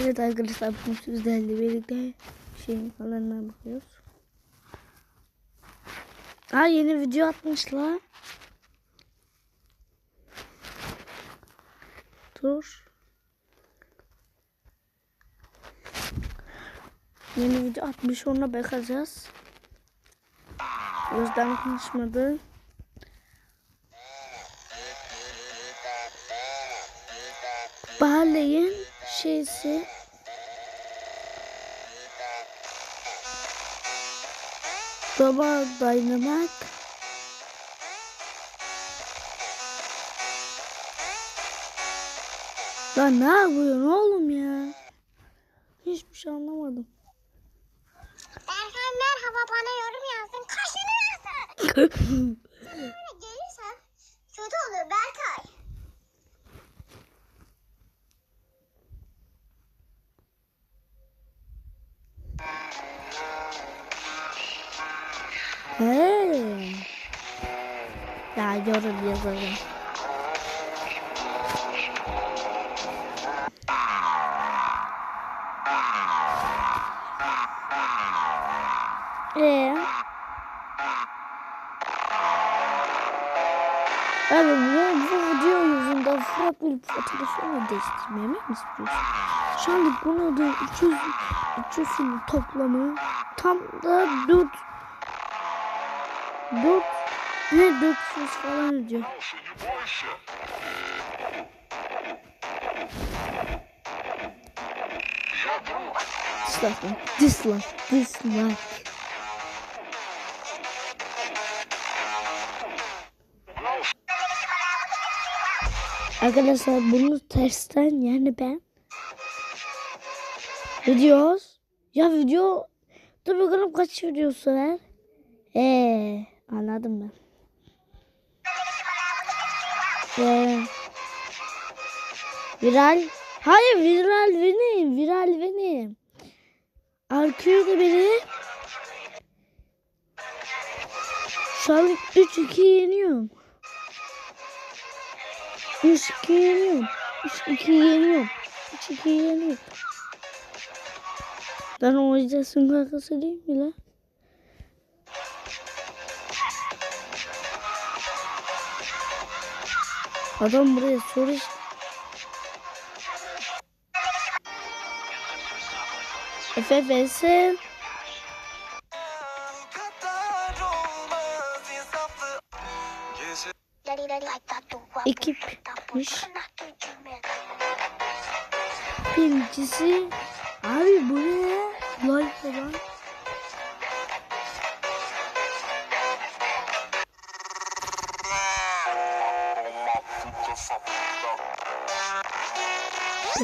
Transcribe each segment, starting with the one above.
Evet arkadaşlar bugün sizlerle birlikte şeyin kanalına bakıyoruz. Aa yeni video atmışlar. Dur. Yeni video atmış ona bakacağız. O yüzden konuşmadı. Barley'in şeysi Baba dayanamak Lan ne yapıyorsun oğlum ya? Hiçbir şey anlamadım. Berkay merhaba bana yorum yazsın. Kaşını yazsın. yorum yazalım. Ee? Abi bu, bu video yüzünden Fırat bir fotoğrafını değiştirmemi mi istiyorsun? Şu anda bunun adı 300, 300'ün toplamı tam da 4 4 ne 400 falan ediyor. Dislike, dislike, dislike. Arkadaşlar bunu tersten yani ben videos ya video dur bakalım kaç videosu var eee anladım ben Ee, viral. Hayır viral benim viral benim. Arkıyor da beni. Şu an 3-2 yeniyorum. 3-2 yeniyorum. 3-2 yeniyorum. 3-2 yeniyorum. Lan o oynayacağısın kankası değil mi lan? Adam buraya soru Efe dua ekipmiş. Birincisi abi bu ne? Lol falan.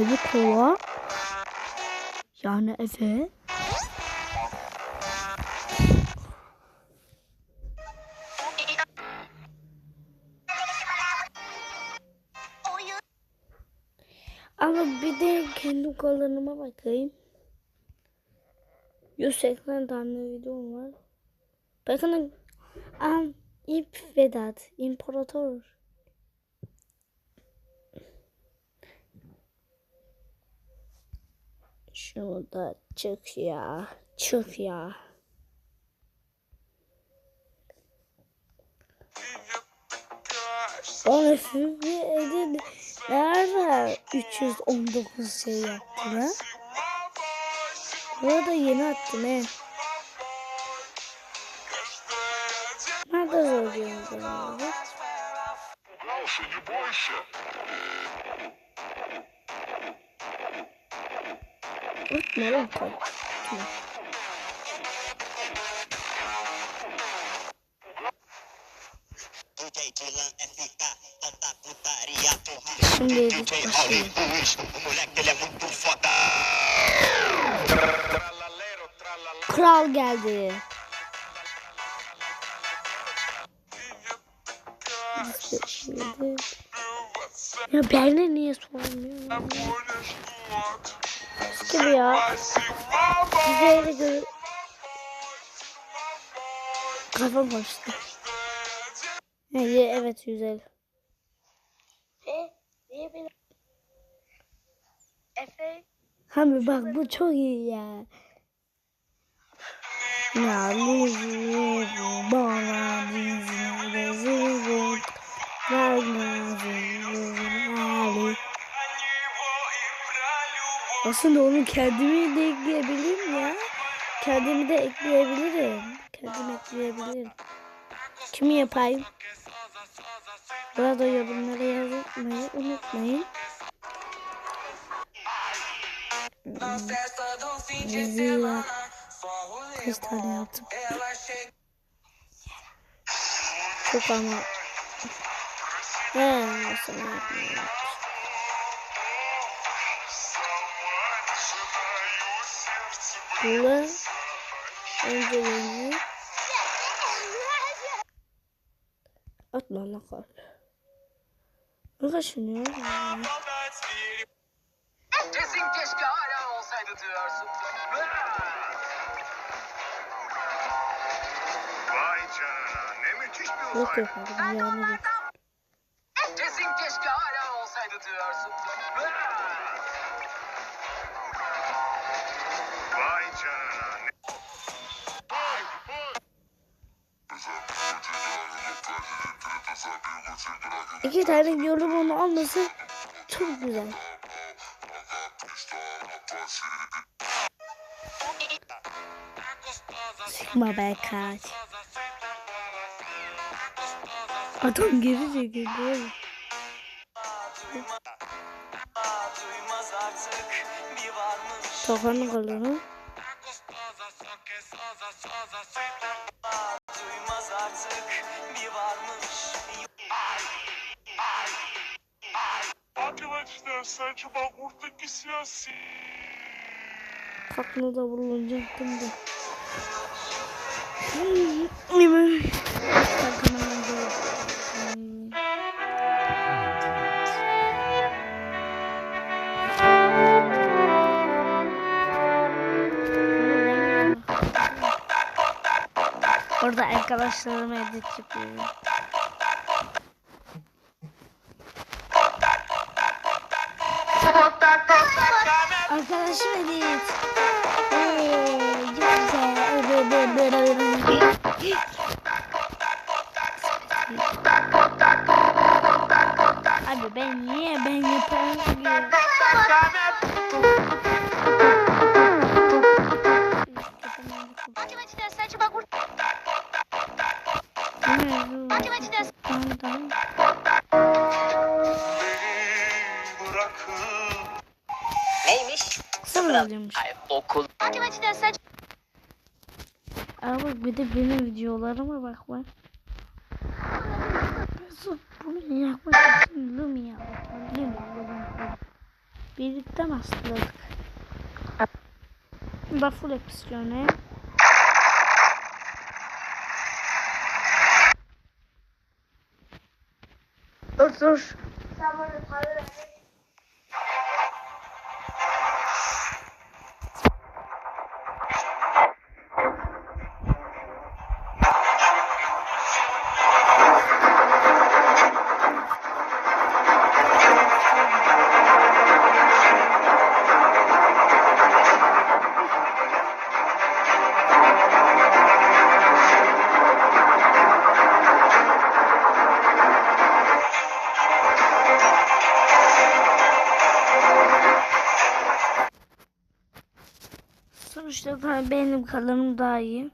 Baby kola. Yani Efe. Ama bir de kendi kollarıma bakayım. 180 tane videom var. Bakın İp Vedat İmparator. Şunu çık ya. Çık ya. Bana şimdi edin. Nerede 319 şey yaptın ha? Bu arada yeni attım he. Foda. Trallallero, trallallero. Kral geldi. Ya benle niye sormuyor? Gibi ya. Güzel göre... Kafam karıştı. Evet güzel. Efe Abi bak bu çok iyi ya. Ya lüzü bana dizini rezil Ali. Aslında onu kendimi de ekleyebilirim ya. Kendimi de ekleyebilirim. Kendimi ekleyebilirim. Kimi yapayım? Burada yorumlara yazmayı unutmayın. Rezil ya. Kaç tane yaptım? Çok ama. He, nasıl yapmayayım? Bunu öncelerini atma ne kadar. Ne kaşınıyor? Kesin keşke hala olsaydı diyorsun. Vay canına ne müthiş bir Yok olay. yaparım yani yok. Kesin keşke hala olsaydı diyorsun. İki tane yorumumu alması çok güzel. Sıkma be kaç. Adam geri çekildi. Tokanı kalını. Arkadaşlar saçma kurttaki siyasi. Kapını da bulunacaktım da. Orada arkadaşlarıma edit yapıyorum. Arkadaşım edit. Güzel. Abi ben niye ben yaparım ki? Matematikten saçma Sıfır alıyormuş. Ay okul. Bak bir de benim videolarıma bak bak. Bunu yapmak için Lumi yaptık. Lumi Lumi. Birlikte bastırdık. Full episyonu. Dur dur. Sonuçta da benim kanalım daha iyi.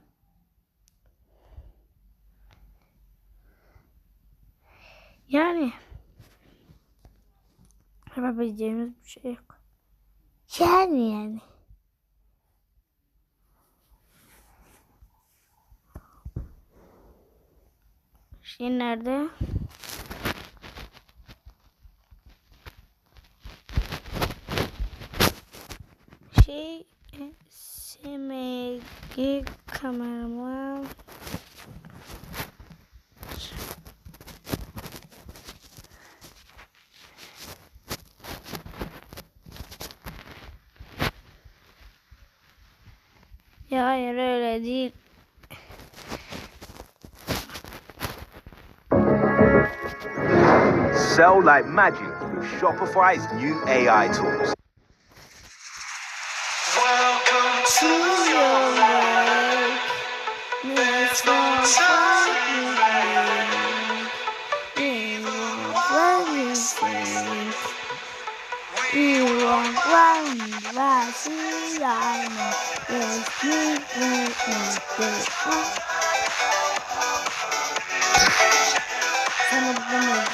Yani yapabileceğimiz bir şey yok. Yani yani. Şey nerede? Şey SMG kameraman Ya hayır öyle değil. Sell like magic through Shopify's new AI tools. long one last year I know if you need me to Sana bulamıyorum.